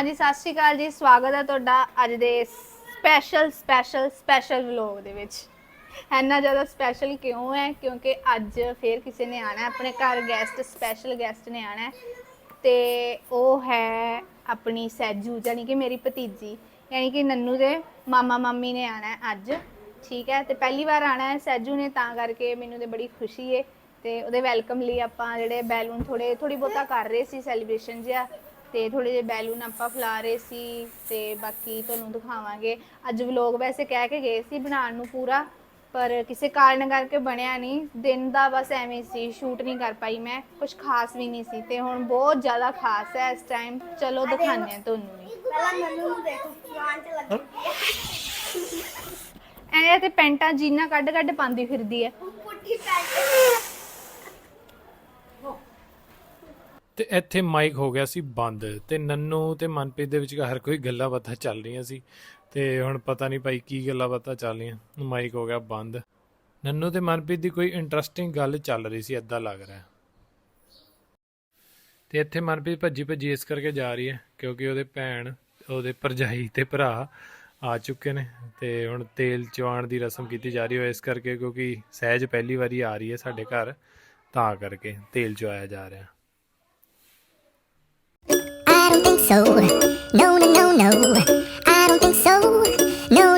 ਹਾਂਜੀ, ਸਤਿ ਸ਼੍ਰੀ ਅਕਾਲ ਜੀ। ਸਵਾਗਤ ਹੈ ਤੁਹਾਡਾ ਅੱਜ ਦੇ ਸਪੈਸ਼ਲ ਸਪੈਸ਼ਲ ਸਪੈਸ਼ਲ ਵਲੌਗ ਦੇ ਵਿੱਚ। ਇੰਨਾ ਜ਼ਿਆਦਾ ਸਪੈਸ਼ਲ ਕਿਉਂ ਹੈ? ਕਿਉਂਕਿ ਅੱਜ ਫੇਰ ਕਿਸੇ ਨੇ ਆਣਾ ਆਪਣੇ ਘਰ ਗੈਸਟ ਸਪੈਸ਼ਲ ਗੈਸਟ ਨੇ ਆਣਾ ਹੈ। ਤੇ ਉਹ ਹੈ ਆਪਣੀ ਸੈਜੂ ਜਾਨੀ ਕਿ ਮੇਰੀ ਭਤੀਜੀ, ਯਾਨੀ ਕਿ ਨੰਨੂ ਦੇ ਮਾਮਾ, ਮਾਮੀ ਨੇ ਆਣਾ ਅੱਜ। ਠੀਕ ਹੈ? ਤੇ ਪਹਿਲੀ ਵਾਰ ਆਣਾ ਹੈ ਸੈਜੂ ਨੇ, ਤਾਂ ਕਰਕੇ ਮੈਨੂੰ ਤੇ ਬੜੀ ਖੁਸ਼ੀ ਹੈ ਤੇ ਉਹਦੇ ਵੈਲਕਮ ਲਈ ਆਪਾਂ ਜਿਹੜੇ ਬੈਲੂਨ ਥੋੜੇ ਥੋੜੀ ਬਹੁਤਾ ਕਰ ਰਹੇ ਸੀ ਸੈਲੀਬ੍ਰੇਸ਼ਨ ਜਿਹਾ। ਤੇ ਥੋੜੇ ਜਿਹੇ ਬੈਲੂਨ ਆਪਾਂ ਫਲਾ ਰਹੇ ਸੀ ਤੇ ਬਾਕੀ ਤੁਹਾਨੂੰ ਦਿਖਾਵਾਂਗੇ। ਅੱਜ ਵਲੋਗ ਵੈਸੇ ਕਹਿ ਕੇ ਗਏ ਸੀ ਬਣਾਉਣ ਨੂੰ ਪੂਰਾ ਪਰ ਕਿਸੇ ਕਾਰਨ ਕਰਕੇ ਬਣਿਆ ਨਹੀਂ। ਦਿਨ ਦਾ ਬਸ ਐਵੇਂ ਸੀ ਸ਼ੂਟ ਨਹੀਂ ਕਰ ਪਾਈ ਮੈਂ ਕੁਝ ਖਾਸ ਵੀ ਨਹੀਂ ਸੀ ਤੇ ਹੁਣ ਬਹੁਤ ਜ਼ਿਆਦਾ ਖਾਸ ਹੈ ਇਸ ਟਾਈਮ ਚਲੋ ਦਿਖਾਉਂਦੇ ਹਾਂ ਤੁਹਾਨੂੰ ਵੀ। ਪਹਿਲਾਂ ਮੈਨੂੰ ਨੂੰ ਦੇਖੋ ਜਵਾਨ ਚ ਲੱਗੀ ਐ ਤੇ ਪੈਂਟਾਂ ਜੀਨਾਂ ਕੱਢ ਕੱਢ ਪਾਉਂਦੀ ਫਿਰਦੀ ਹੈ। ਪੁੱਠੀ ਪੈਂਟ ਤੇ ਇੱਥੇ ਮਾਈਕ ਹੋ ਗਿਆ ਸੀ ਬੰਦ ਤੇ ਨੰਨੂ ਤੇ ਮਨਪ੍ਰੀਤ ਦੇ ਵਿੱਚ ਹਰ ਕੋਈ ਗੱਲਾਂ ਬਾਤਾਂ ਚੱਲ ਰਹੀਆਂ ਸੀ ਤੇ ਹੁਣ ਪਤਾ ਨਹੀਂ ਭਾਈ ਕੀ ਗੱਲਾਂ ਬਾਤਾਂ ਚੱਲ ਰਹੀਆਂ ਮਾਈਕ ਹੋ ਗਿਆ ਬੰਦ। ਨੰਨੂ ਤੇ ਮਨਪ੍ਰੀਤ ਦੀ ਕੋਈ ਇੰਟਰਸਟਿੰਗ ਗੱਲ ਚੱਲ ਰਹੀ ਸੀ, ਏਦਾਂ ਲੱਗ ਰਿਹਾ। ਤੇ ਇੱਥੇ ਮਨਪ੍ਰੀਤ ਭੱਜੀ ਭੱਜੀ ਇਸ ਕਰਕੇ ਜਾ ਰਹੀ ਹੈ, ਕਿਉਂਕਿ ਉਹਦੇ ਭੈਣ, ਉਹਦੇ ਭਰਜਾਈ ਤੇ ਭਰਾ ਆ ਚੁੱਕੇ ਨੇ ਤੇ ਹੁਣ ਤੇਲ ਚਵਾਣ ਦੀ ਰਸਮ ਕੀਤੀ ਜਾ ਰਹੀ ਹੈ, ਇਸ ਕਰਕੇ ਕਿਉਂਕਿ ਸਹਿਜ ਪਹਿਲੀ ਵਾਰੀ ਆ ਰਹੀ ਹੈ ਸਾਡੇ ਘਰ, ਤਾਂ ਕਰਕੇ ਤੇਲ ਚਵਾਇਆ ਜਾ ਰਿਹਾ। So. No, no, no, no. I don't think so. No.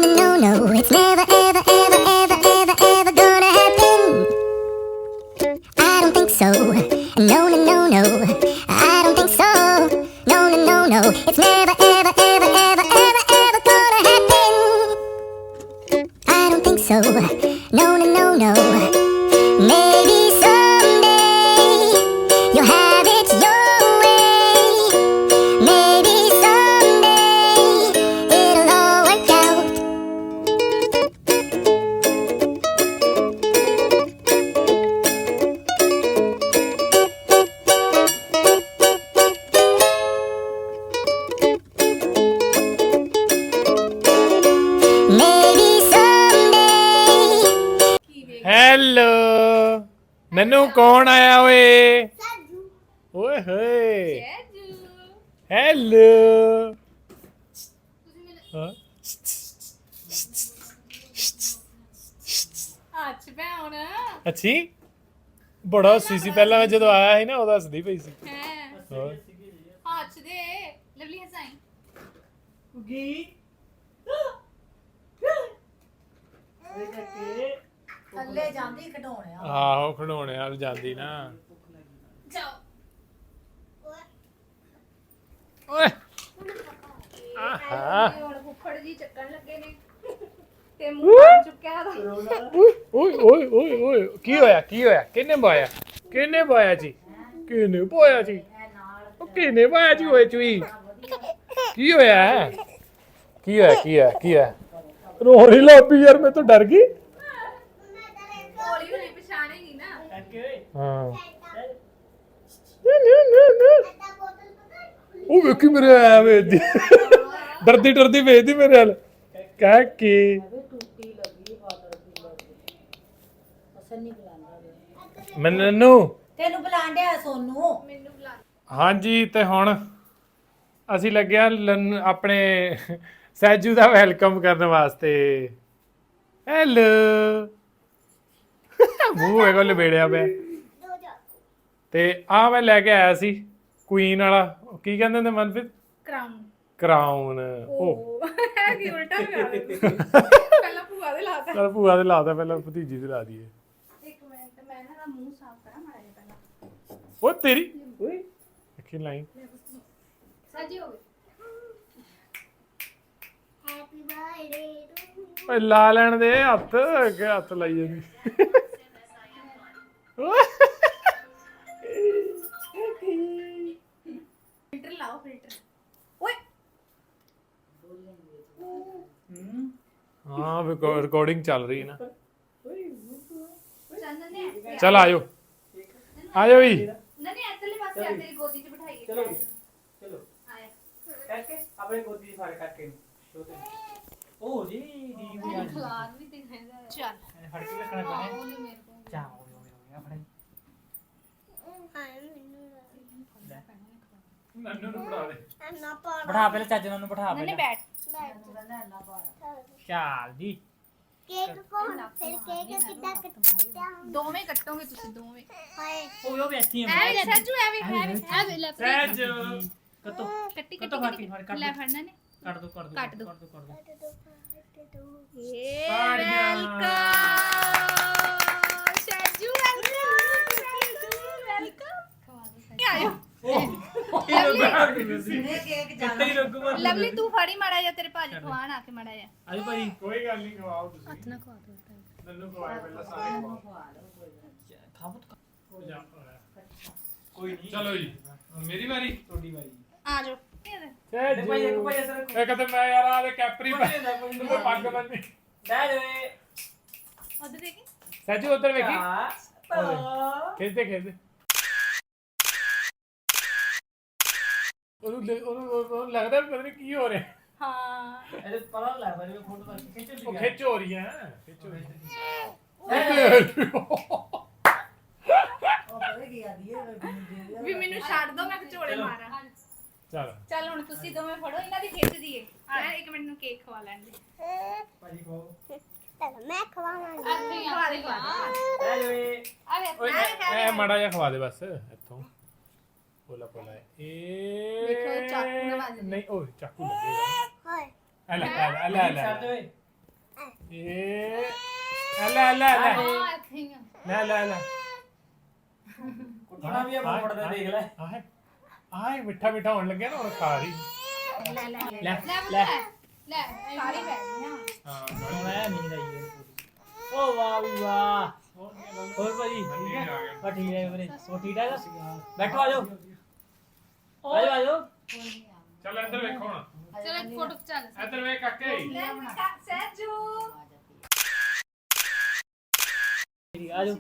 ਕੌਣ ਆਇਆ ਓਏ? ਓਏ ਹੋਏ। ਹੈਲੋ। ਹਾਂ। ਅੱਛ ਭੈਣ ਅੱਛੀ। ਬੜਾ ਹੱਸੀ ਸੀ ਪਹਿਲਾਂ ਜਦੋਂ ਆਇਆ ਸੀ ਨਾ ਉਹਦਾ ਹੱਸਦੀ ਪਈ ਸੀ। ਹੈ। ਹੋਰ। ਅੱਛ ਦੇ ਲਵਲੀ ਹਸਾਈ। ਥੱਲੇ ਜਾਂਦੀ ਖਡਾਉਣਿਆ ਆਹੋ ਖਡੋਣੇ ਵਾਲ ਜਾਂਦੀ ਨਾ। ਜਾਓ। ਓਏ। ਆਹਾ। ਹੁਣ ਫੁੱਫੜ ਜੀ ਚੱਕਣ ਲੱਗੇ ਨੇ। ਤੇ ਮੂੰਹ ਚੁੱਕਿਆ ਦਾ ਓਏ ਓਏ ਓਏ ਓਏ ਕੀ ਹੋਇਆ ਕੀ ਹੋਇਆ? ਕਿਹਨੇ ਪਾਇਆ? ਕਿਹਨੇ ਪਾਇਆ ਜੀ? ਕਿਹਨੇ ਪਾਇਆ ਜੀ? ਉਹ ਕਿਹਨੇ ਪਾਇਆ ਜੀ ਓਏ ਚੁਈ ਕੀ ਹੋਇਆ? ਕੀ ਹੋਇਆ ਕੀ ਹੋਇਆ ਕੀ ਹੋਇਆ? ਰੋਰੀ ਲਾਪੀ ਯਾਰ ਮੈਂ ਤਾਂ ਡਰ ਗਈ ਹੌਲੀ ਹੌਲੀ ਪਛਾਣੇਗੀ ਉਹ ਵੇਖੀ ਮੇਰੇ ਆਇਆ ਵੇਦੀ ਡਰਦੀ ਡਰਦੀ ਵੇਦੀ ਮੇਰੇ ਨਾਲ ਕਹਿ ਕੇ? ਮੈਨੂੰ ਤੈਨੂੰ ਬੁਲਾਣ ਡਿਆ ਸੋਨੂ। ਮੈਨੂੰ ਬੁਲਾ ਹਾਂਜੀ ਤੇ ਹੁਣ ਅਸੀਂ ਲੱਗਿਆ ਲਨ- ਆਪਣੇ ਸੈਜੂ ਦਾ ਵੈਲਕਮ ਕਰਨ ਵਾਸਤੇ। ਹੈਲੋ। ਮੂੰਹ ਵੇਖੋ ਲਬੇੜਿਆ ਪਿਆ। ਤੇ ਆ ਮੈਂ ਲੈ ਕੇ ਆਇਆ ਸੀ ਕੁਈਨ ਵਾਲਾ। ਕੀ ਕਹਿੰਦੇ ਨੇ ਮਨਪ੍ਰੀਤ? ਕਰਾਉਂ ਕਰਾਊਨ ਉਹ ਕੀ ਉਲਟਾ ਕਰ ਪਹਿਲਾਂ ਭੂਆ ਦੇ ਲਾਤਾ ਚਲ ਭੂਆ ਦੇ ਲਾਤਾ ਪਹਿਲਾਂ ਭਤੀਜੀ ਦੇ ਲਾ ਦਈਏ। ਇੱਕ ਮਿੰਟ ਮੈਂ ਨਾ ਮੂੰਹ ਸਾਫ਼ ਕਰਾਂ ਮਾੜਾ ਜਿਹਾ ਪਹਿਲਾਂ। ਉਹ ਤੇਰੀ? ਓਏ। ਅੱਖੀ ਲਾਈ ਸਾਜੀ ਹੋ ਗਈ। ਹੈਪੀ ਬਰਥਡੇ ਓਏ ਲਾ ਲੈਣ ਦੇ ਹੱਥ ਅੱਗੇ ਹੱਥ ਲਾਈ ਜਾਂਦੀ। ਲਾਓ ਫਿਲਟਰ। ਓਏ। ਹਾਂ ਰਿਕਾਰਡਿੰਗ ਚੱਲ ਰਹੀ ਹੈ ਨਾ। ਚੰਦਨ ਨੇ ਚਲ ਆਜੋ ਆਜੋ ਵੀ ਨਾ ਨਹੀਂ ਇੱਧਰਲੇ ਪਾਸੇ ਆ ਤੇਰੀ ਗੋਦੀ 'ਚ ਬਿਠਾਈਏ ਚਲੋ ਚਲੋ। ਆਇਆ। ਕਰਕੇ ਆਪਣੇ ਗੋਦੀ ਦੀ ਫੜ ਕਰਕੇ। ਛੋਟੇ ਨੂੰ। ਉਹ ਜੀ ਦੀ ਵੀ ਆ ਖਲਾਰ ਵੀ ਦਿਖਾਉਂਦਾ ਚੱਲ। ਫੜ ਕੇ ਰੱਖਣਾ ਪੈਣਾ। ਉਹਨੇ ਮੇਰੇ ਕੋਲ। ਚਾ ਹੋ ਗਿਆ ਹੋ ਗਿਆ ਫੜ ਹਾਂ ਮੈਨੂੰ ਨੰਨੂ ਨੂੰ ਬਣਾ ਦੇ। ਨਾ ਪਾਣਾ ਬਿਠਾ ਪਹਿਲੇ ਚੱਜ ਨਾਲ ਨੂੰ ਬਿਠਾ ਨੰਨੇ ਪਹਿਲੇ। ਬੈਠ। ਚੱਲ ਜੀ। ਕੇਕ ਕੋਣ ਫਿਰ ਕੇਕ ਕਿੱਦਾਂ ਕੱਟਿਆ ਦੋਵੇਂ ਕੱਟੋਗੇ ਤੁਸੀਂ ਦੋਵੇਂ। ਹਾਏ। ਉਹ ਉਹ ਬੈਠੀ ਹੈ ਐ ਸੱਜੂ ਐ ਵੇ ਐ ਵੇ ਐ ਵੇ ਲੈ ਸਹਿਜ। ਕੱਟੋ। ਕੱਟੀ ਕੱਟੋ ਕੱਟੀ ਫਾਟੀ ਫਾਟ ਕੱਟ। ਲੈ ਦੋ। ਫੜਨਾ ਨੇ ਕੱਟ ਦੋ ਕੱਟ ਦੋ ਕੱਟ ਦਿਓ। ਕੱਟ ਦੋ ਕੱਟ ਦੋ। ਏ ਤਾੜੀਆਂ। ਵੈਲਕਮ। ਸੱਜੂ ਵੈਲਕਮ ਕੀ ਆਇਓ ਨੇ ਕੇਕ ਕੱਟੇ ਹੀ ਲੱਗੂ ਬਸ। ਲਵਲੀ ਤੂੰ ਫੜੀ ਮਾੜਾ ਜਾ ਤੇਰੇ ਭਾਜੀ ਖਵਾਣ ਆ ਕੇ ਮਾੜਾ ਜਾ ਆਜੋ ਭਾਜੀ। ਕੋਈ ਗੱਲ ਨਹੀਂ ਖਵਾਓ ਤੁਸੀਂ। ਹੱਥ ਨਾ ਖਵਾ ਦੋ ਨੰਨੂ ਖਵਾਏ ਪਹਿਲਾਂ ਸਾਰੇ ਖਵਾਓ। ਖਾਵੋ ਤਾਂ। ਹੋ ਜਾ ਕੋਈ ਨਹੀਂ। ਚਲੋ ਜੀ। ਮੇਰੀ ਵਾਰੀ? ਤੁਹਾਡੀ ਵਾਰੀ। ਆ ਜਾਓ ਦੇਖੋ ਭਾਈ ਦੇਖੋ ਭਾਈ ਅਸਰ ਇੱਕ ਤੇ ਮੈਂ ਯਾਰ ਕੈਪਰੀ ਕੋਈ ਨਾ। ਤੂੰ ਪੱਗ ਬੰਨੀ ਲੈ ਦੇ ਉਧਰ ਦੇਖੀ। ਸੱਜੂ ਉਧਰ ਵੇਖੀ। ਆ ਖੇਡਦੇ ਖੇਡਦੇ ਲੈ- ਉਹਨੂੰ ਉਹਨੂੰ ਲੱਗਦਾ ਵੀ ਪਤਾ ਨਹੀਂ ਕੀ ਹੋ ਰਿਹਾ। ਹਾਂ। ਇਹਦੇ ਪਤਾ ਲੈ ਬਾਰੇ ਫੋਟੋ ਤਾਂ ਖਿੱਚ ਲਈ ਉਹ ਖਿੱਚ ਹੋ ਰਹੀ ਹੈ ਖਿੱਚ ਹੋ ਰਹੀ ਹੈ। ਵੀ ਮੈਨੂੰ ਛੱਡ ਦੋ ਮੈਂ ਝੋਲੇ। ਮਾਰਾਂ। ਚਲ। ਚੱਲ ਹੁਣ ਤੁਸੀਂ ਦੋਵੇਂ ਫੜੋ ਇਹਨਾਂ ਦੀ ਖਿੱਚ ਦੀਏ। ਆ ਇੱਕ ਮਿੰਟ ਨੂੰ ਕੇਕ ਖਵਾ ਲੈਣ ਦੇ ਭਾਜੀ ਕਹੋ ਮੈਂ ਖਵਾਵਾਂਗੀ। ਖਵਾ ਦੇ ਖਵਾ ਲੈ ਦੇ। ਆ ਓਏ ਐ ਮਾੜਾ ਜਿਹਾ ਖਵਾ ਦੇ ਬਸ ਇੱਥੋਂ। ਪੋਲਾ ਪੋਲਾ ਇਹ ਦੇਖੋ, ਚਾਕੂ ਨਾਲ ਵੱਜ ਨਹੀਂ ਓਏ ਚਾਕੂ ਲੱਗੇਗਾ ਹਾਏ ਐ ਲੈ ਐ ਲੈ ਐ ਲੈ ਛੱਡ ਐ ਓਏ ਇਹ ਐ ਲੈ ਐ ਲੈ ਐ ਲੈ। ਆ ਇੱਥੇ ਹੀ ਆ। ਲੈ ਲੈ ਲੈ। ਕੁੱਟਣਾ ਵੀ ਆਪਾਂ ਫੜਦਾ ਦੇਖ ਲੈ। ਆਹ ਆਹ ਮਿੱਠਾ ਮਿੱਠਾ ਹੋਣ ਲੱਗਿਆ ਨਾ ਹੁਣ ਖਾ ਰਹੀ। ਲੈ ਲੈ ਲੈ। ਲੈ ਲੈ ਲੈ। ਸਾਰੀ ਬੈਠ ਗਈਆਂ ਹਾਂ। ਮੈਂ ਨੀਂਦ ਆਈ ਹੈ ਓ ਵਾਹ ਵੀ ਵਾਹ। ਹੋਰ ਭਾਜੀ ਠੀਕ ਹੈ ਬਾ ਠੀਕ ਹੈ ਵੀਰੇ। ਉਹ ਠੀਕ ਹੈ ਬੈਠੋ ਆਜੋ ਆਜੋ ਆਜੋ। ਚੱਲ ਇੱਧਰ ਵੇਖੋ ਹੁਣ। ਚਲੋ ਇੱਕ ਫੋਟੋ ਚੱਲ ਇੱਧਰ ਵੇਖ ਕਾਕੇ। ਸੱਜੂ ਆਜੋ।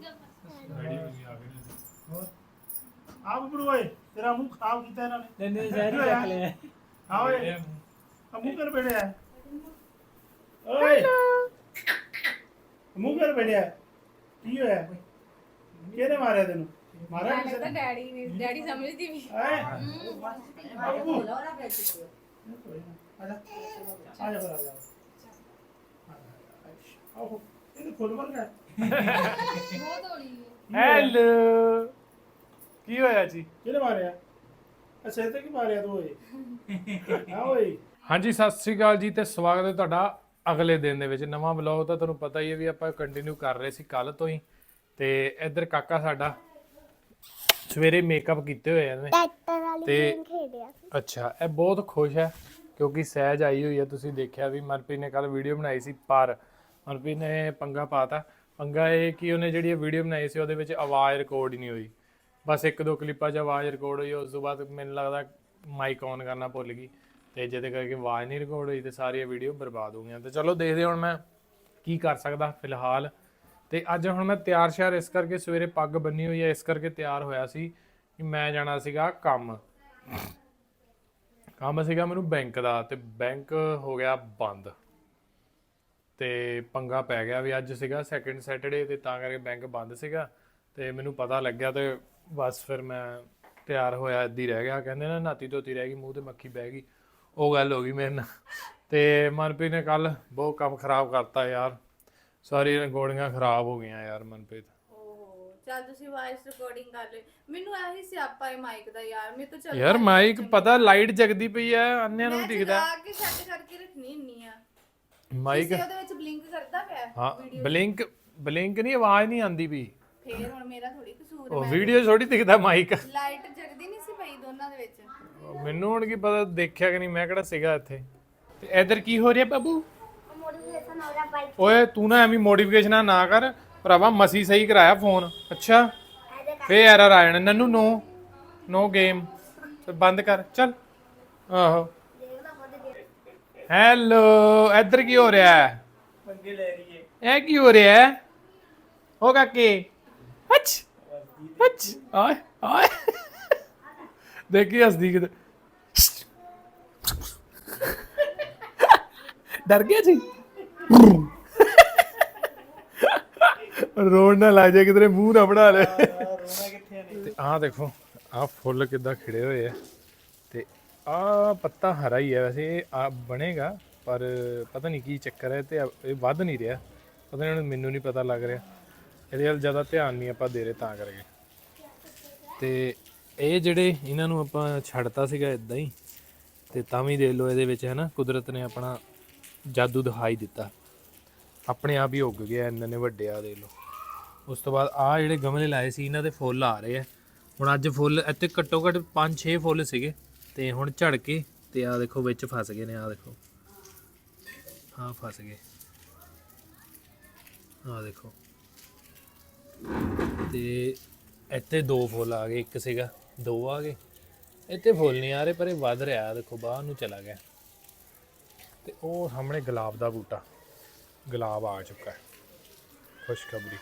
ਆਪ ਬਰੂ ਓਏ ਤੇਰਾ ਮੂੰਹ ਖਰਾਬ ਕੀਤਾ ਇਹਨਾਂ ਨੇ। ਦੰਦੇ ਜ਼ਹਿਰ ਹੀ ਚੱਕ ਲਿਆ। ਹਾਂ ਓਏ ਆ ਮੂੰਹ। ਕਰ ਬੈਠਿਆ ਓਏ ਮੂੰਹ ਕਰ ਬੈਠਿਆ ਕੀ ਹੋਇਆ? ਕਿਹਨੇ ਮਾਰਿਆ ਤੈਨੂੰ? ਮਾਰਿਆ ਕਿਸੇ ਨੇ ਡੈਡੀ ਨੇ ਡੈਡੀ ਸਮਝਦੀ ਵੀ ਹੈ? ਬਾਬੂ ਆ ਜਾ। ਆ ਜਾ ਫਿਰ ਆ ਜਾ। ਆਓ ਇਹ ਖੋਲ ਮਰ ਗਿਆ ਬਹੁਤ ਹੋਲੀ ਹੈ। ਹੈਲੋ। ਕੀ ਹੋਇਆ ਜੀ? ਕਿਹਨੇ ਮਾਰਿਆ? ਅੱਛਾ ਤੇ ਕੀ ਮਾਰਿਆ ਤੂੰ ਓਏ? ਹਾਂ ਓਏ? ਹਾਂਜੀ ਸਤਿ ਸ੍ਰੀ ਅਕਾਲ ਜੀ ਤੇ ਸਵਾਗਤ ਹੈ ਤੁਹਾਡਾ ਅਗਲੇ ਦਿਨ ਦੇ ਵਿੱਚ। ਨਵਾਂ ਵਲੌਗ ਤਾਂ ਤੁਹਾਨੂੰ ਪਤਾ ਹੀ ਹੈ ਵੀ ਆਪਾਂ ਕੰਟੀਨਿਊ ਕਰ ਰਹੇ ਸੀ ਕੱਲ ਤੋਂ ਹੀ। ਤੇ ਇੱਧਰ ਕਾਕਾ ਸਾਡਾ ਸਵੇਰੇ ਮੇਕਅਪ ਕੀਤੇ ਹੋਏ ਆ ਇਹਨੇ। ਟਰੈਕਟਰ ਵਾਲੀ ਤੇ- ਗੇਮ ਖੇਡਿਆ ਅੱਛਾ ਇਹ ਬਹੁਤ ਖੁਸ਼ ਹੈ ਕਿਉਂਕਿ ਸਹਿਜ ਆਈ ਹੋਈ ਹੈ। ਤੁਸੀਂ ਦੇਖਿਆ ਵੀ ਮਨਪ੍ਰੀਤ ਨੇ ਕੱਲ ਵੀਡੀਓ ਬਣਾਈ ਸੀ ਪਰ ਮਨਪ੍ਰੀਤ ਨੇ ਪੰਗਾ ਪਾਤਾ। ਪੰਗਾ ਇਹ ਕਿ ਉਹਨੇ ਜਿਹੜੀ ਵੀਡੀਓ ਬਣਾਈ ਸੀ ਉਹਦੇ ਵਿੱਚ ਆਵਾਜ਼ ਰਿਕਾਰਡ ਹੀ ਨਹੀਂ ਹੋਈ। ਬਸ ਇੱਕ ਦੋ ਕਲਿੱਪਾਂ 'ਚ ਆਵਾਜ਼ ਰਿਕਾਰਡ ਹੋਈ ਉਸ ਤੋਂ ਬਾਅਦ ਮੈਨੂੰ ਲੱਗਦਾ ਮਾਈਕ ਔਨ ਕਰਨਾ ਭੁੱਲ ਗਈ ਤੇ ਜਿਹਦੇ ਕਰਕੇ ਆਵਾਜ਼ ਨਹੀਂ ਰਿਕਾਰਡ ਹੋਈ ਤੇ ਸਾਰੀਆਂ ਵੀਡੀਓ ਬਰਬਾਦ ਹੋ ਗਈਆਂ। ਤੇ ਚਲੋ ਦੇਖਦੇ ਹਾਂ ਹੁਣ ਮੈਂ ਕੀ ਕਰ ਸਕਦਾ ਫਿਲਹਾਲ। ਤੇ ਅੱਜ ਹੁਣ ਮੈਂ ਤਿਆਰ ਸ਼ਿਆਰ ਇਸ ਕਰਕੇ ਸਵੇਰੇ ਪੱਗ ਬੰਨੀ ਹੋਈ ਹੈ ਇਸ ਕਰਕੇ ਤਿਆਰ ਹੋਇਆ ਸੀ ਕਿ ਮੈਂ ਜਾਣਾ ਸੀਗਾ ਕੰਮ। ਕੰਮ ਸੀਗਾ ਮੈਨੂੰ ਬੈਂਕ ਦਾ ਤੇ ਬੈਂਕ ਹੋ ਗਿਆ ਬੰਦ। ਤੇ ਪੰਗਾ ਪੈ ਗਿਆ ਵੀ ਅੱਜ ਸੀਗਾ ਸੈਕੰਡ ਸੈਟਰਡੇ ਤੇ ਤਾਂ ਕਰਕੇ ਬੈਂਕ ਬੰਦ ਸੀਗਾ। ਤੇ ਮੈਨੂੰ ਪਤਾ ਲੱਗਿਆ ਤੇ ਬਸ ਫਿਰ ਮੈਂ ਤਿਆਰ ਹੋਇਆ ਏਦੀ ਰਹਿ ਗਿਆ। ਕਹਿੰਦੇ ਨਾ ਨਾਤੀ ਧੋਤੀ ਰਹਿ ਗਈ, ਮੂੰਹ ਤੇ ਮੱਖੀ ਬਹਿ ਗਈ। ਉਹ ਗੱਲ ਹੋ ਗਈ ਮੇਰੇ ਨਾਲ। ਤੇ ਮਨਪ੍ਰੀਤ ਨੇ ਕੱਲ ਬਹੁਤ ਕੰਮ ਖਰਾਬ ਕਰਤਾ ਯਾਰ। ਸਾਰੀਆਂ ਗੋਲੀਆਂ ਖਰਾਬ ਹੋ ਗਈਆਂ ਯਾਰ ਮਨਪ੍ਰੀਤ। ਓਹੋ ਚੱਲ ਤੁਸੀਂ ਵਾਇਸ ਰਿਕਾਰਡਿੰਗ ਕਰ ਲਿਓ। ਮੈਨੂੰ ਇਹੀ ਸਿਆਪਾ ਹੈ ਮਾਈਕ ਦਾ ਯਾਰ ਮੇਰੇ ਤੋਂ ਚੱਲ ਯਾਰ ਮਾਈਕ ਪਤਾ ਲਾਈਟ ਜਗਦੀ ਪਈ ਐ ਅੰਨਿਆਂ ਨੂੰ ਮੈਂ ਦਿਖਦਾ। ਜਗਾ ਕੇ ਸੈੱਟ ਕਰਕੇ ਰੱਖਣੀ ਹੁੰਨੀ ਆ। ਮਾਈਕ ਕਿਸੇ ਉਹਦੇ ਵਿੱਚ ਬਲਿੰਕ ਕਰਦਾ ਪਿਆ ਹਾਂ ਬਲਿੰਕ ਬਲਿੰਕ ਨਹੀਂ ਆਵਾਜ਼ ਨਹੀਂ ਆਂਦੀ ਵੀ ਫੇਰ ਹੁਣ ਮੇਰਾ ਥੋੜੀ ਕਸੂਰ ਉਹ ਵੀਡੀਓ ਥੋੜੀ ਦਿਖਦਾ ਮਾਈਕ ਲਾਈਟ ਜਗਦੀ ਨਹੀਂ ਸੀ ਪਈ ਦੋਨਾਂ ਦੇ ਵਿੱਚ। ਮੈਨੂੰ ਹੁਣ ਕੀ ਪਤਾ ਦੇਖਿਆ ਕਿ ਨਹੀਂ ਮੈਂ ਕਿਹੜਾ ਸੀਗਾ ਇੱਥੇ। ਤੇ ਇੱਧਰ ਕੀ ਹੋ ਰਿਹਾ ਬਾਬੂ? ਮੋਟੀਵੇਸ਼ਨ ਬਾਈਕ ਓਏ, ਤੂੰ ਨਾ ਐਵੇਂ ਮੋਡੀਫਿਕੇਸ਼ਨ ਨਾ ਕਰ। ਭਰਾਵਾ, ਮਸੀ ਸਹੀ ਕਰਾਇਆ ਫੋਨ ਅੱਛਾ? ਇਹਦੇ ਫੇ ਐਰਰ ਆ ਜਾਣਾ। ਨੰਨੂ ਨੋ ਨੋ ਗੇਮ ਬੰਦ ਕਰ। ਚੱਲ। ਆਹੋ। ਹੈਲੋ ਇੱਧਰ ਕੀ ਹੋ ਰਿਹਾ? ਹੈ ਪੰਗੇ ਲੈ ਰਹੀ ਹੈ ਇਹ ਕੀ ਹੋ ਰਿਹਾ? ਹੈ ਹੋ ਕਾਕੇ? ਹੱਚ ਹੱਚ ਆਏ ਆਏ। ਦੇਖੀ ਹੱਸਦੀ ਕਿਤੇ। ਡਰ ਗਿਆ ਜੀ? ਰੋਣ ਨਾ ਲੱਗ ਜਾ ਕਿਤੇ ਮੂੰਹ ਨਾ ਬਣਾ ਲੈ। ਤੇ ਆਹ ਦੇਖੋ ਆਹ ਫੁੱਲ ਕਿੱਦਾਂ ਖਿੜੇ ਹੋਏ ਆ। ਤੇ ਆ ਪੱਤਾ ਹਰਾ ਹੀ ਹੈ ਵੈਸੇ ਆ ਬਣੇਗਾ ਪਰ ਪਤਾ ਨਹੀਂ ਕੀ ਚੱਕਰ ਹੈ ਤੇ ਇਹ ਵੱਧ ਨਹੀਂ ਰਿਹਾ। ਪਤਾ ਨਹੀਂ ਮੈਨੂੰ ਨਹੀਂ ਪਤਾ ਲੱਗ ਰਿਹਾ। ਇਹਦੇ ਵੱਲ ਜ਼ਿਆਦਾ ਧਿਆਨ ਨਹੀਂ ਆਪਾਂ ਦੇ ਰਹੇ ਤਾਂ ਕਰਕੇ। ਤੇ ਇਹ ਜਿਹੜੇ ਇਹਨਾਂ ਨੂੰ ਆਪਾਂ ਛੱਡਤਾ ਸੀਗਾ ਇਦਾਂ ਹੀ ਤੇ ਤਾਂ ਵੀ ਦੇਖ ਲਓ ਇਹਦੇ ਵਿੱਚ ਹੈ ਨਾ ਕੁਦਰਤ ਨੇ ਆਪਣਾ ਜਾਦੂ ਦਿਖਾਈ ਦਿੱਤਾ। ਆਪਣੇ ਆਪ ਹੀ ਉੱਗ ਗਿਆ ਇਹਨਾਂ ਨੇ ਵੱਡੇ ਆ ਦੇਖ ਲਓ। ਉਸ ਤੋਂ ਬਾਅਦ ਆ ਜਿਹੜੇ ਗਮਲੇ ਲਾਏ ਸੀ, ਇਹਨਾਂ ਦੇ ਫੁੱਲ ਆ ਰਹੇ ਆ। ਹੁਣ ਅੱਜ ਫੁੱਲ ਇੱਥੇ ਘੱਟੋ ਘੱਟ 5-6 ਫੁੱਲ ਸੀਗੇ ਤੇ ਹੁਣ ਝੜ ਕੇ ਤੇ ਆ ਦੇਖੋ ਵਿੱਚ ਫਸ ਗਏ ਨੇ ਆ ਦੇਖੋ। ਹਾਂ ਫਸ ਗਏ। ਆ ਦੇਖੋ। ਤੇ ਇੱਥੇ ਦੋ ਫੁੱਲ ਆ ਗਏ, ਇੱਕ ਸੀਗਾ, ਦੋ ਆ ਗਏ। ਇੱਥੇ ਫੁੱਲ ਨਹੀਂ ਆ ਰਹੇ, ਪਰ ਇਹ ਵੱਧ ਰਿਹਾ, ਆਹ ਦੇਖੋ, ਬਾਹਰ ਨੂੰ ਚਲਾ ਗਿਆ। ਤੇ ਉਹ ਸਾਹਮਣੇ ਗੁਲਾਬ ਦਾ ਬੂਟਾ। ਗੁਲਾਬ ਆ ਚੁੱਕਾ ਹੈ। ਖੁਸ਼ਖਬਰੀ।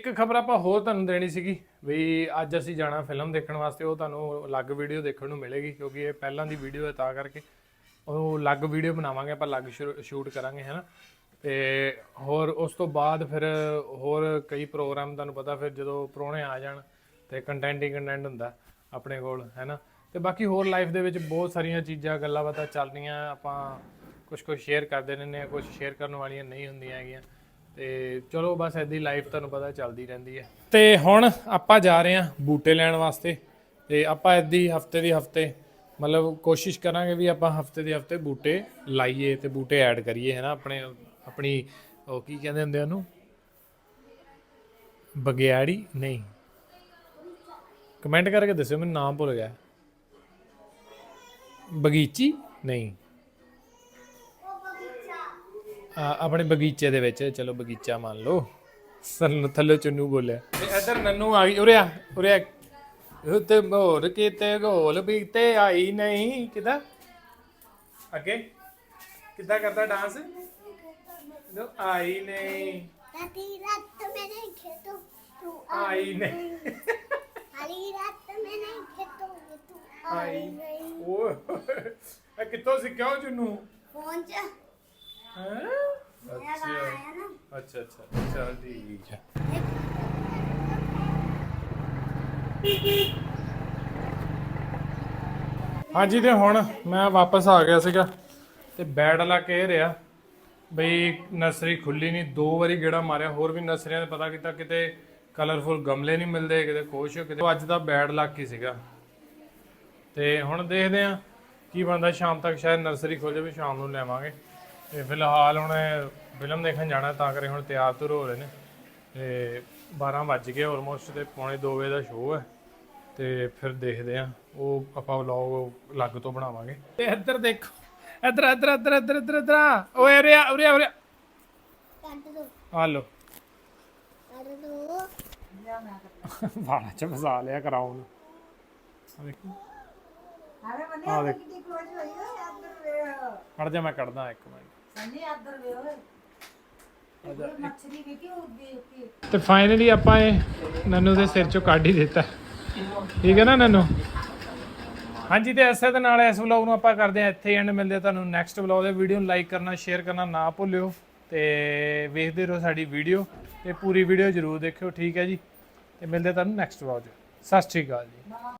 ਇੱਕ ਖਬਰ ਆਪਾਂ ਹੋਰ ਤੁਹਾਨੂੰ ਦੇਣੀ ਸੀਗੀ, ਵੀ ਅੱਜ ਅਸੀਂ ਜਾਣਾ ਫਿਲਮ ਦੇਖਣ ਵਾਸਤੇ, ਉਹ ਤੁਹਾਨੂੰ ਅਲੱਗ ਵੀਡੀਓ ਦੇਖਣ ਨੂੰ ਮਿਲੇਗੀ, ਕਿਉਂਕਿ ਇਹ ਪਹਿਲਾਂ ਦੀ ਵੀਡੀਓ ਹੈ, ਤਾਂ ਕਰਕੇ ਉਹ ਅਲੱਗ ਵੀਡੀਓ ਬਣਾਵਾਂਗੇ, ਆਪਾਂ ਅਲੱਗ ਸ਼ੂਟ ਕਰਾਂਗੇ, ਹੈਨਾ? ਤੇ ਹੋਰ ਉਸ ਤੋਂ ਬਾਅਦ ਫਿਰ ਹੋਰ ਕਈ ਪ੍ਰੋਗਰਾਮ, ਤੁਹਾਨੂੰ ਪਤਾ ਫਿਰ ਜਦੋਂ ਪ੍ਰਾਹੁਣੇ ਆ ਜਾਣ ਤੇ ਕੰਟੈਂਟ ਹੀ ਕੰਟੈਂਟ ਹੁੰਦਾ ਆਪਣੇ ਕੋਲ, ਹੈਨਾ? ਤੇ ਬਾਕੀ ਹੋਰ ਲਾਈਫ ਦੇ ਵਿੱਚ ਬਹੁਤ ਸਾਰੀਆਂ ਚੀਜ਼ਾਂ, ਗੱਲਾਂ ਬਾਤਾਂ ਚੱਲ ਰਹੀਆਂ, ਆਪਾਂ ਕੁਝ ਕੁਝ ਸ਼ੇਅਰ ਕਰਦੇ ਰਹਿੰਦੇ ਆ ਕੁਝ ਸ਼ੇਅਰ ਕਰਨ ਵਾਲੀਆਂ ਨਹੀਂ ਹੁੰਦੀਆਂ ਹੈਗੀਆਂ। ਤੇ ਚਲੋ ਬਸ ਐਦੀ ਲਾਈਫ ਤੁਹਾਨੂੰ ਪਤਾ ਚੱਲਦੀ ਰਹਿੰਦੀ ਹੈ। ਤੇ ਹੁਣ ਆਪਾਂ ਜਾ ਰਹੇ ਹਾਂ ਬੂਟੇ ਲੈਣ ਵਾਸਤੇ ਤੇ ਆਪਾਂ ਐਦੀ ਹਫ਼ਤੇ ਦੀ ਹਫ਼ਤੇ ਮਤਲਬ ਕੋਸ਼ਿਸ਼ ਕਰਾਂਗੇ ਵੀ ਆਪਾਂ ਹਫ਼ਤੇ ਦੇ ਹਫ਼ਤੇ ਬੂਟੇ ਲਾਈਏ ਤੇ ਬੂਟੇ ਐਡ ਕਰੀਏ, ਹੈ ਨਾ? ਆਪਣੇ, ਆਪਣੀ ਉਹ ਕੀ ਕਹਿੰਦੇ ਹੁੰਦੇ ਆ ਉਹਨੂੰ? ਬਗਿਆੜੀ? ਨਹੀਂ। ਕਮੈਂਟ ਕਰਕੇ ਦੱਸਿਓ, ਮੈਨੂੰ ਨਾਮ ਭੁੱਲ ਗਿਆ। ਬਗੀਚੀ ਨਹੀਂ ਆ, ਆਪਣੇ ਬਗੀਚੇ ਦੇ ਵਿੱਚ ਚਲੋ ਬਗੀਚਾ ਮੰਨ ਲਓ ਸਨ ਥੱਲੇ ਚੁੰਨੂ ਬੋਲਿਆ ਤੇ ਇੱਧਰ ਨੰਨੂ ਆ ਗਈ ਉਰੇ ਆ ਉਰੇ ਆ ਉੱਤੇ ਮੋਰ ਕੀਤੇ ਗੋਲ ਬੀਤੇ ਆਈ ਨਹੀਂ ਕਿਦਾ ਅੱਗੇ ਕਿੱਦਾਂ ਕਰਦਾ ਡਾਂਸ ਲੋ ਆਈ ਨਹੀਂ राती रात में नहीं खेतों तू ਆਈ ਨਹੀਂ हरी रात में नहीं खेतों में तू ਆਈ। ਨਹੀਂ ਓਏ ਇਹ ਕਿੱਥੋਂ ਸਿੱਖਿਆ ਉਹ ਜੁੰਨੂ? ਫੋਨ 'ਚ। ਹੈ? ਮੇਰਾ ਗਾਣਾ ਅੱਛਾ। ਆਇਆ ਨਾ। ਅੱਛਾ ਅੱਛਾ। ਹਾਂਜੀ ਤੇ ਹੁਣ ਮੈਂ ਵਾਪਸ ਆ ਗਿਆ ਸੀਗਾ ਤੇ ਬੈਡ ਵਾਲਾ ਇਹ ਰਿਹਾ ਬਈ ਨਰਸਰੀ ਖੁੱਲੀ ਨਹੀਂ ਦੋ ਵਾਰੀ ਗੇੜਾ ਮਾਰਿਆ ਹੋਰ ਵੀ ਨਰਸਰੀਆਂ ਨੇ ਪਤਾ ਕੀਤਾ ਕਿਤੇ ਕਲਰਫੁਲ ਗਮਲੇ ਨਹੀਂ ਮਿਲਦੇ ਕਿਤੇ ਕੁਛ ਕਿਤੇ ਅੱਜ ਦਾ ਬੈਡ ਲੱਕ ਹੀ ਸੀਗਾ। ਤੇ ਹੁਣ ਦੇਖਦੇ ਆ ਕੀ ਬਣਦਾ। ਸ਼ਾਮ ਤੱਕ ਸ਼ਾਇਦ ਨਰਸਰੀ ਖੋਲ ਜਾਵੇ ਸ਼ਾਮ ਨੂੰ ਲੈਵਾਂਗੇ। ਤੇ ਫਿਲਹਾਲ ਹੁਣ ਫਿਲਮ ਦੇਖਣ ਜਾਣਾ ਤਾਂ ਕਰੇ ਹੁਣ ਤਿਆਰ ਤੁਰ ਹੋ ਰਹੇ ਨੇ। ਤੇ 12 ਵੱਜ ਗਏ ਆਲਮੋਸਟ ਤੇ ਪੌਣੇ 2 ਵਜੇ ਦਾ ਸ਼ੋਅ ਹੈ। ਤੇ ਫਿਰ ਦੇਖਦੇ ਆ ਉਹ ਆਪਾਂ ਵਲੌਗ ਲੱਗ ਤੋਂ ਬਣਾਵਾਂਗੇ। ਤੇ ਇੱਧਰ ਦੇਖੋ ਇੱਧਰ ਇੱਧਰ ਇੱਧਰ ਇੱਧਰ ਇੱਧਰ ਇੱਧਰ ਓਏ ਰੇ ਓਰੇ ਓਰੇ ਹਲੋ ਵਾਲਾ ਚ ਫਸਾ ਲਿਆ ਕਰਾਉਣ ਦੇਖੋ। ਅਰੇ ਬੰਨੇ ਆ ਦੇਖ। ਕਿੰਨੀ ਕਲੋਜ਼ ਹੋਈ ਓਏ ਅੰਦਰ ਵੇ ਖੜ ਜਾ ਮੈਂ ਕੱਢਦਾ ਇੱਕ ਮਿੰਟ। ਸੰਨੀ ਅੰਦਰ ਵੇ ਓਏ। ਇਹ ਮੱਛਰੀ ਵੇਖੀ ਉੱਗੀ ਉੱਗੀ ਤੇ ਫਾਈਨਲੀ ਆਪਾਂ ਇਹ ਨਨੂ ਦੇ ਸਿਰ ਚੋਂ ਕੱਢ ਹੀ ਦਿੱਤਾ। ਠੀਕ ਹੈ ਨਾ ਨਨੂ? ਹਾਂਜੀ ਤੇ ਐਸੇ ਦੇ ਨਾਲ ਇਸ ਵਲੌਗ ਨੂੰ ਆਪਾਂ ਕਰਦੇ ਹਾਂ ਇੱਥੇ ਐਂਡ ਮਿਲਦੇ ਹਾਂ ਤੁਹਾਨੂੰ ਨੈਕਸਟ ਵਲੌਗ ਦੇ ਵੀਡੀਓ ਨੂੰ ਲਾਈਕ ਕਰਨਾ ਸ਼ੇਅਰ ਕਰਨਾ ਨਾ ਭੁੱਲਿਓ ਤੇ ਵੇਖਦੇ ਰਹੋ ਸਾਡੀ ਵੀਡੀਓ ਤੇ ਪੂਰੀ ਵੀਡੀਓ ਜ਼ਰੂਰ ਦੇਖਿਓ ਠੀਕ ਹੈ ਜੀ? ਤੇ ਮਿਲਦੇ ਹਾਂ ਤੁਹਾਨੂੰ ਨੈਕਸਟ ਵਲੌਗ 'ਚ। ਸਤਿ ਸ਼੍ਰੀ ਅਕਾਲ ਜੀ।